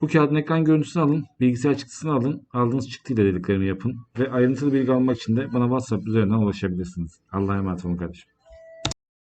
Bu kağıdın ekran görüntüsünü alın, bilgisayar çıktısını alın, aldığınız çıktıyla dediklerimi yapın ve ayrıntılı bilgi almak için de bana WhatsApp üzerinden ulaşabilirsiniz. Allah'a emanet olun kardeşim.